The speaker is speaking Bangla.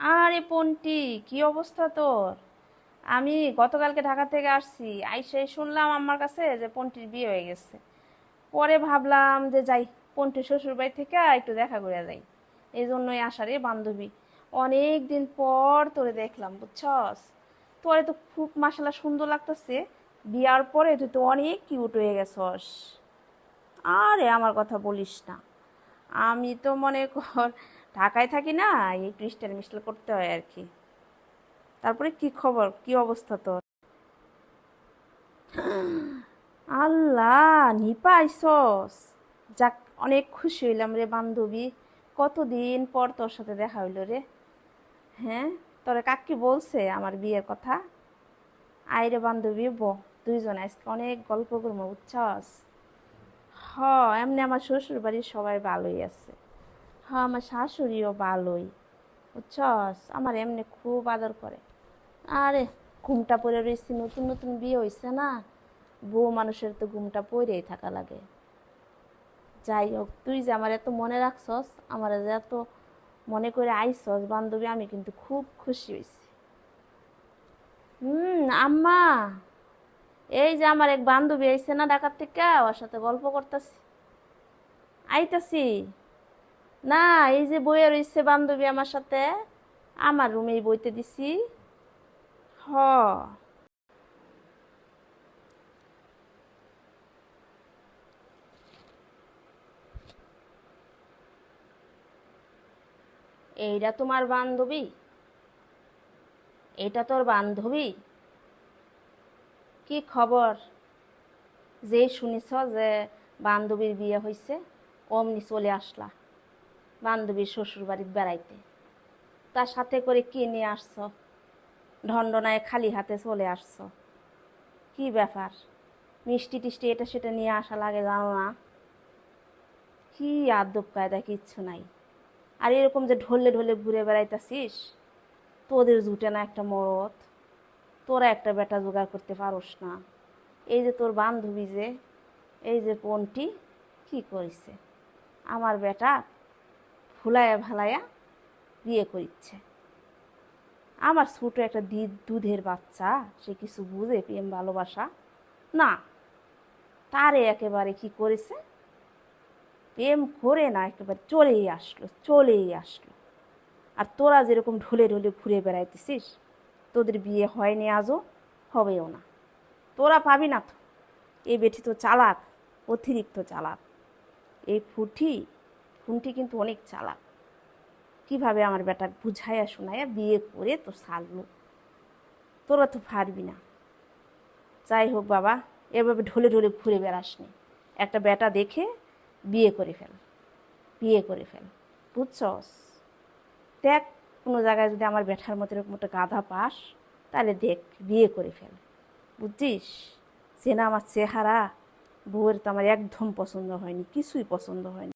আরে পন্টি, কি অবস্থা তোর? আমি গতকালকে ঢাকা থেকে আসছি, আইসে শুনলাম আমার কাছে যে পন্টির বিয়ে হয়ে গেছে। পরে ভাবলাম যে যাই, পন্টির শ্বশুর বাড়ি থেকে একটু দেখা করে যাই। এই জন্যই আসারে বান্ধবী। অনেক দিন পর তোরে দেখলাম, বুঝছস? তোরে তো খুব মাসালা সুন্দর লাগতেছে। বিয়ার পরে তুই তো অনেক কিউট হয়ে গেছস। আরে আমার কথা বলিস না। আমি তো মনে কর ঢাকায় থাকি না, এই ক্রিস্টাল মিস্টাল করতে হয় আর কি। তারপরে কি খবর? কি অবস্থা তোর? আল্লাহ, নিপা আইসস। যাক, অনেক খুশি হইলাম রে বান্ধবী। কতদিন পর তোর সাথে দেখা হইল রে। হ্যাঁ তোরে কাকি বলছে আমার বিয়ের কথা। আইরে বান্ধবী, ব, দুইজন আজকে অনেক গল্প করব, বুঝছস? হ, এমনি আমার শ্বশুর বাড়ির সবাই ভালোই আছে। হ আমার শাশুড়িও ভালোই, বুঝছস? আমার এমনি খুব আদর করে। আরে, ঘুমটা পরে রয়েছি নতুন নতুন বিয়ে হয়েছে না? বউ মানুষের তো ঘুমটা পরেই থাকা লাগে। যাই হোক, তুই যে আমার এত মনে রাখছস, আমার যে এত মনে করে আইসস বান্ধবী, আমি কিন্তু খুব খুশি হয়েছি হুম, আম্মা, এই যে আমার এক বান্ধবী আইসে না ঢাকার থেকে, ওর সাথে গল্প করতেছি। আইতাছি। না, এই যে বইয়ে রয়েছে বান্ধবী আমার সাথে, আমার রুমেই বইতে দিছি। হ। এইটা তোমার বান্ধবী? এটা তোর বান্ধবী? কি খবর? যে শুনিছ যে বান্ধবীর বিয়ে হয়েছে অমনি চলে আসলা। বান্ধবীর শ্বশুর বাড়িতে বেড়াইতে। তার সাথে করে কি নিয়ে আসছ? ঢন্ডনায় খালি হাতে চলে আসছ। কি ব্যাপার? মিষ্টি টিষ্টি এটা সেটা নিয়ে আসা লাগে জানো না? কি আদব কায়দা, কিচ্ছু নাই। আর এরকম যে ঢলে ঢলে ঘুরে বেড়াইতাছিস? তোদের জুটে না একটা মরদ। তোরা একটা বেটা জোগাড় করতে পারোস না। এই যে তোর বান্ধবী যে, এই যে পনটি কি করেছে আমার বেটা ফুলায়া ভালায়া বিয়ে করিচ্ছে। আমার ছোট একটা দুধের বাচ্চা, সে কিছু বুঝে প্রেম, ভালোবাসা? না। তারে একেবারে কি করেছে? প্রেম করে না, একেবারে চলেই আসলো চলেই আসলো। আর তোরা যেরকম ঢলে ঢলে ঘুরে বেড়াইতেছিস, তোদের বিয়ে হয়নি, আজও হবেও না। তোরা পাবি না তো। এই বেটি তো চালাক, অতিরিক্ত চালাক। এই ফুটি ফুনটি কিন্তু অনেক চালাক। কীভাবে আমার বেটা বুঝাইয়া শোনাইয়া বিয়ে করে তো সারলো? তোরা তো পারবি না। যাই হোক বাবা, এভাবে ঢলে ঢলে ঘুরে বেড়াসনি। একটা বেটা দেখে বিয়ে করে ফেল, বিয়ে করে ফেল। বুঝছস? দেখ, কোনো জায়গায় যদি আমার বেটার মতো এরকম একটা গাধা পাস, তাহলে দেখ, বিয়ে করে ফেল। বুঝছিস? সে না আমার চেহারা, বউয়ের তো আমার একদম পছন্দ হয়নি, কিছুই পছন্দ হয়নি।